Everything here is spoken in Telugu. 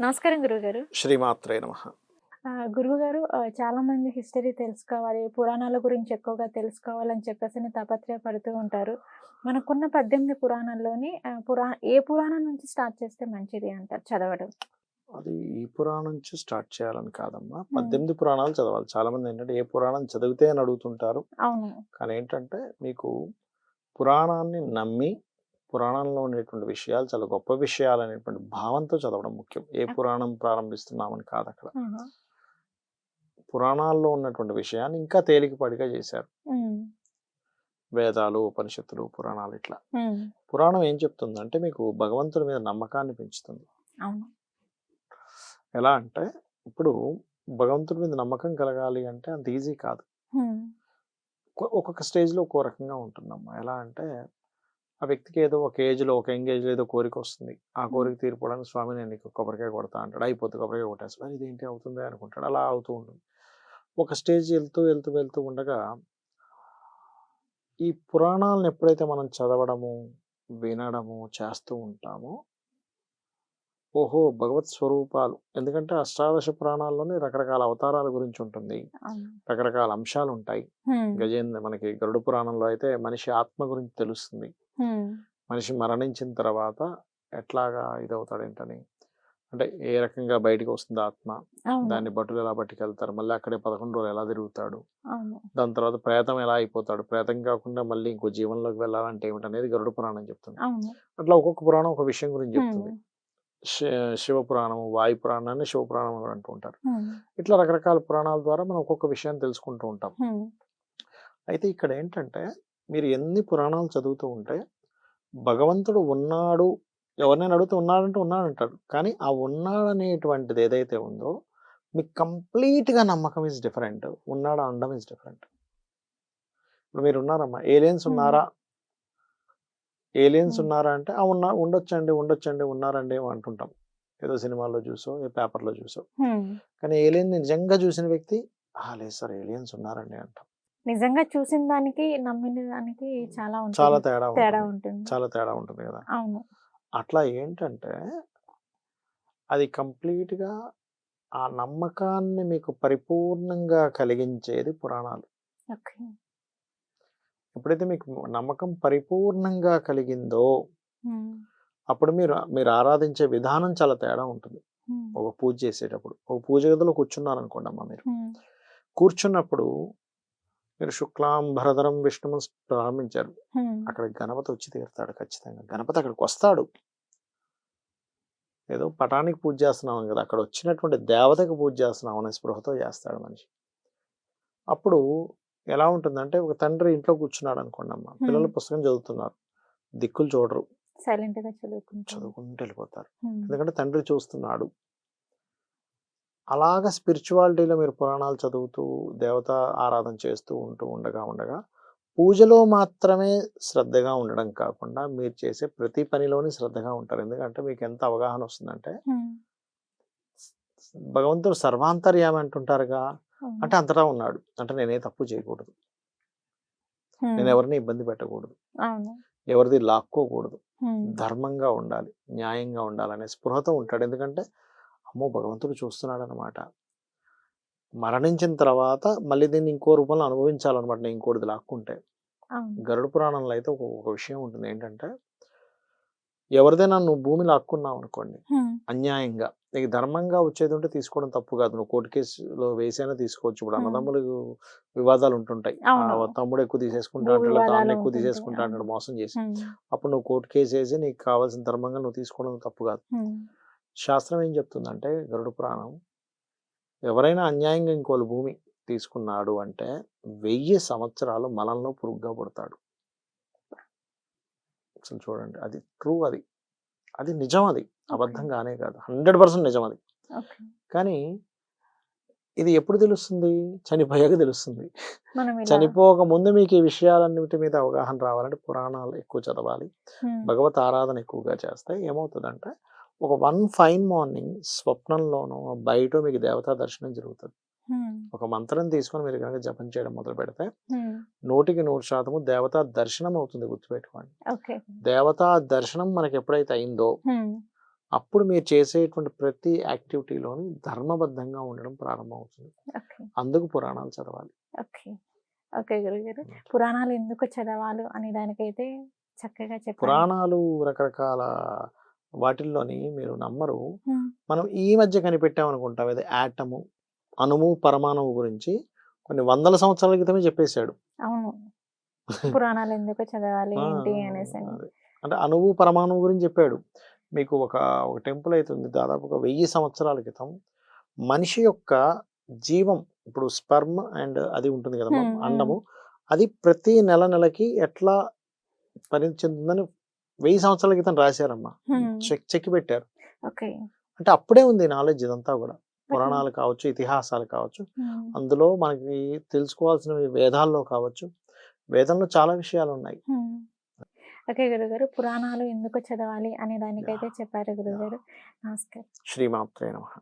నమస్కారం గురువుగారు. శ్రీమాత్రే నమ. గురువుగారు చాలా మంది హిస్టరీ తెలుసుకోవాలి పురాణాల గురించి ఎక్కువగా తెలుసుకోవాలని చెప్పేసి తాపత్రయపడుతూ ఉంటారు. మనకున్న పద్దెనిమిది పురాణాల్లోని పురా ఏ పురాణం నుంచి స్టార్ట్ చేస్తే మంచిది అంటారు? చదవడం. అది ఈ పురాణం నుంచి స్టార్ట్ చేయాలని కాదమ్మా. పద్దెనిమిది పురాణాలు చదవాలి. చాలా మంది ఏంటంటే ఏ పురాణం చదివితే అని అడుగుతుంటారు. అవును. కానీ ఏంటంటే మీకు పురాణాన్ని నమ్మి పురాణంలో ఉండేటువంటి విషయాలు చాలా గొప్ప విషయాలు అనేటువంటి భావంతో చదవడం ముఖ్యం. ఏ పురాణం ప్రారంభిస్తున్నామని కాదు అక్కడ. పురాణాల్లో ఉన్నటువంటి విషయాన్ని ఇంకా తేలికపాటిగా చేశారు. వేదాలు ఉపనిషత్తులు పురాణాలు ఇట్లా. పురాణం ఏం చెప్తుందంటే మీకు భగవంతుడి మీద నమ్మకాన్ని పెంచుతుంది. ఎలా అంటే ఇప్పుడు భగవంతుడి మీద నమ్మకం కలగాలి అంటే అంత ఈజీ కాదు. ఒక్కొక్క స్టేజ్లో ఒక్కో రకంగా ఉంటుందమ్మా. ఎలా అంటే ఆ వ్యక్తికి ఏదో ఒక ఏజ్లో ఒక యంగ్ ఏజ్లో ఏదో కోరిక వస్తుంది. ఆ కోరిక తీరిపోవడానికి స్వామి నేను నీకు కొబ్బరికాయ కొడతా అంటాడు. అయిపోతుంది కొబ్బరికాయ కొట్టేస్తాడు ఇదేంటి అవుతుంది? అనుకుంటాడు. అలా అవుతూ ఉంటుంది. ఒక స్టేజ్ వెళ్తూ వెళ్తూ వెళ్తూ ఉండగా ఈ పురాణాలను ఎప్పుడైతే మనం చదవడము వినడము చేస్తూ ఉంటామో ఓహో! భగవత్ స్వరూపాలు. ఎందుకంటే అష్టాదశ పురాణాల్లోనే రకరకాల అవతారాల గురించి ఉంటుంది. రకరకాల అంశాలు ఉంటాయి గజేంద్ర మనకి గరుడ పురాణంలో అయితే మనిషి ఆత్మ గురించి తెలుస్తుంది. మనిషి మరణించిన తర్వాత ఎట్లాగా ఇదవుతాడు ఏంటని అంటే ఏ రకంగా బయటికి వస్తుంది ఆత్మ దాన్ని బట్టులు ఎలా పట్టుకెళ్తారు మళ్ళీ అక్కడే పదకొండు రోజులు ఎలా తిరుగుతాడు. దాని తర్వాత ప్రేతం ఎలా అయిపోతాడు ప్రేతం కాకుండా మళ్ళీ ఇంకో జీవనంలోకి వెళ్ళాలంటే ఏమిటనేది గరుడ పురాణం చెప్తుంది. అట్లా ఒక్కొక్క పురాణం ఒక విషయం గురించి చెప్తుంది. శివ పురాణం వాయు పురాణాన్ని శివ పురాణం అని అంటూ ఉంటారు. ఇట్లా రకరకాల పురాణాల ద్వారా మనం ఒక్కొక్క విషయాన్ని తెలుసుకుంటూ ఉంటాం. అయితే ఇక్కడ ఏంటంటే మీరు ఎన్ని పురాణాలు చదువుతూ ఉంటే భగవంతుడు ఉన్నాడు ఎవరినైనా అడిగితే ఉన్నాడంటే ఉన్నాడు అంటాడు కానీ ఆ ఉన్నాడు అనేటువంటిది ఏదైతే ఉందో మీకు కంప్లీట్గా నమ్మకం ఇస్ డిఫరెంట్ ఉన్నాడా అనడం ఇస్ డిఫరెంట్ ఇప్పుడు మీరు ఉన్నారమ్మా ఏలియన్స్ ఉన్నారా? ఏలియన్స్. ఉన్నారా అంటే ఆ ఉన్నా ఉండొచ్చండి ఉండొచ్చండి ఉన్నారండి అంటుంటాం. ఏదో సినిమాల్లో చూసో ఏ పేపర్లో చూసో. కానీ ఏలియన్ నిజంగా చూసిన వ్యక్తి "ఆ, లేదు సార్ ఏలియన్స్ ఉన్నారండి అంటాం. నిజంగా చూసిన దానికి నమ్మిన దానికి చాలా ఉంటుంది. చాలా తేడా తేడా ఉంటుంది. చాలా తేడా ఉంటుంది కదా. అవును. అట్లా ఏంటంటే అది కంప్లీట్గా ఆ నమ్మకాన్ని మీకు పరిపూర్ణంగా కలిగించేది పురాణాలు. ఎప్పుడైతే మీకు నమ్మకం పరిపూర్ణంగా కలిగిందో అప్పుడు మీరు మీరు ఆరాధించే విధానం చాలా తేడా ఉంటుంది. ఒక పూజ చేసేటప్పుడు. ఒక పూజ గదిలో కూర్చున్నారు అనుకోండి అమ్మ మీరు కూర్చున్నప్పుడు మీరు శుక్లాం భరధరం విష్ణుము ప్రారంభించారు. అక్కడ గణపతి వచ్చి తీరుతాడు ఖచ్చితంగా. గణపతి అక్కడికి వస్తాడు. ఏదో పటానికి పూజ చేస్తున్నాం కదా అక్కడ వచ్చినటువంటి దేవతకు పూజ చేస్తున్నాం అనే స్పృహతో చేస్తాడు మనిషి. అప్పుడు ఎలా ఉంటుందంటే ఒక తండ్రి ఇంట్లో కూర్చున్నాడు అనుకోండి అమ్మ. పిల్లలు పుస్తకం చదువుతున్నారు. దిక్కులు చూడరు. సైలెంట్గా చదువుకుంటాం చదువుకుంటూ వెళ్ళిపోతారు ఎందుకంటే తండ్రి చూస్తున్నాడు. అలాగ స్పిరిచువాలిటీలో మీరు పురాణాలు చదువుతూ దేవత ఆరాధన చేస్తూ ఉంటూ ఉండగా ఉండగా పూజలో మాత్రమే శ్రద్ధగా ఉండడం కాకుండా మీరు చేసే ప్రతి పనిలోని శ్రద్ధగా ఉంటారు. ఎందుకంటే మీకు ఎంత అవగాహన వస్తుందంటే భగవంతుడు సర్వాంతర్యామి అంటుంటారుగా. అంటే అంతటా ఉన్నాడు. అంటే నేనే తప్పు చేయకూడదు. నేను ఎవరిని ఇబ్బంది పెట్టకూడదు. ఎవరిది లాక్కోకూడదు. ధర్మంగా ఉండాలి న్యాయంగా ఉండాలనే స్పృహతో ఉంటాడు. ఎందుకంటే అమ్మో భగవంతుడు చూస్తున్నాడు అనమాట మరణించిన తర్వాత మళ్ళీ దీన్ని ఇంకో రూపంలో అనుభవించాలన్నమాట నేను ఇంకోటిది లాక్కుంటే. గరుడ పురాణంలో అయితే ఒక ఒక విషయం ఉంటుంది. ఏంటంటే ఎవరిదైనా నువ్వు భూమి లాక్కున్నావు అనుకోండి అన్యాయంగా నీకు ధర్మంగా వచ్చేది ఉంటే తీసుకోవడం తప్పు కాదు. నువ్వు కోర్టు కేసులో వేసైనా తీసుకోవచ్చు. ఇప్పుడు. అన్నదమ్ములు వివాదాలు ఉంటుంటాయి. తమ్ముడు ఎక్కువ తీసేసుకుంటా అంటాడు తాను ఎక్కువ. తీసేసుకుంటా అంటాడు. మోసం చేసి. అప్పుడు నువ్వు కోర్టు కేసు వేసి నీకు కావాల్సిన ధర్మంగా నువ్వు తీసుకోవడం తప్పు కాదు. శాస్త్రం ఏం చెప్తుందంటే గరుడ పురాణం ఎవరైనా అన్యాయంగా ఇంకోళ్ళ భూమి తీసుకున్నాడు అంటే వెయ్యి సంవత్సరాలు మలంలో పురుగుగా పుడతాడు. అసలు చూడండి అది ట్రూ అది. అది నిజం అది. అబద్ధం కానే కాదు. హండ్రెడ్ పర్సెంట్ నిజం అది. కానీ ఇది ఎప్పుడు తెలుస్తుంది? చనిపోయాక తెలుస్తుంది. చనిపోక ముందు మీకు ఈ విషయాలన్నిటి మీద అవగాహన రావాలంటే పురాణాలు ఎక్కువ చదవాలి. భగవత్ ఆరాధన ఎక్కువగా చేస్తే ఏమవుతుందంటే ఒక వన్ ఫైన్ మార్నింగ్ స్వప్నంలోనో బయట మీకు దేవతా దర్శనం జరుగుతుంది. ఒక మంత్రం తీసుకొని మీరు కనుక జపం చేయడం మొదలు పెడితే నూటికి నూరు శాతము దేవతా దర్శనం అవుతుంది గుర్తుపెట్టుకోండి. ఓకే. దేవతా దర్శనం మనకి ఎప్పుడైతే అయిందో అప్పుడు మీరు చేసేటువంటి ప్రతి యాక్టివిటీలోని ధర్మబద్ధంగా ఉండడం ప్రారంభమవుతుంది. అందుకు పురాణాలు చదవాలి. ఓకే. గురుగారు పురాణాలు ఎందుకు చదవాలి అనే దానికైతే చక్కగా పురాణాలు రకరకాల వాటిల్లోని మీరు నమ్మరు. మనం ఈ మధ్య కనిపెట్టామనుకుంటాం ఇది యాటము అణువు పరమాణువు గురించి కొన్ని వందల సంవత్సరాల క్రితమే చెప్పేశాడు. అవును. పురాణాలు ఎందుకు చదవాలి ఏంటి అనేసి. అంటే అణువు పరమాణువు గురించి చెప్పాడు. మీకు ఒక ఒక టెంపుల్ అవుతుంది దాదాపు ఒక వెయ్యి సంవత్సరాల క్రితం. మనిషి యొక్క జీవం ఇప్పుడు స్పర్మ్ అండ్ అది ఉంటుంది కదా. అండము అది ప్రతి నెల నెలకి ఎట్లా పరిణతి చెందుతుందని వెయ్యి సంవత్సరాల క్రితం రాశారమ్మా. చెక్ చెక్కి పెట్టారు. ఓకే. అంటే అప్పుడే ఉంది నాలెడ్జ్ ఇదంతా కూడా. పురాణాలు కావచ్చు ఇతిహాసాలు కావచ్చు. అందులో మనకి తెలుసుకోవాల్సినవి వేదాల్లో కావచ్చు. వేదంలో చాలా విషయాలు ఉన్నాయి. ఓకే గురుగారు పురాణాలు ఎందుకు చదవాలి అనే దానికైతే చెప్పారు గురుగారు. నమస్కారం. శ్రీమాత్రే నమః.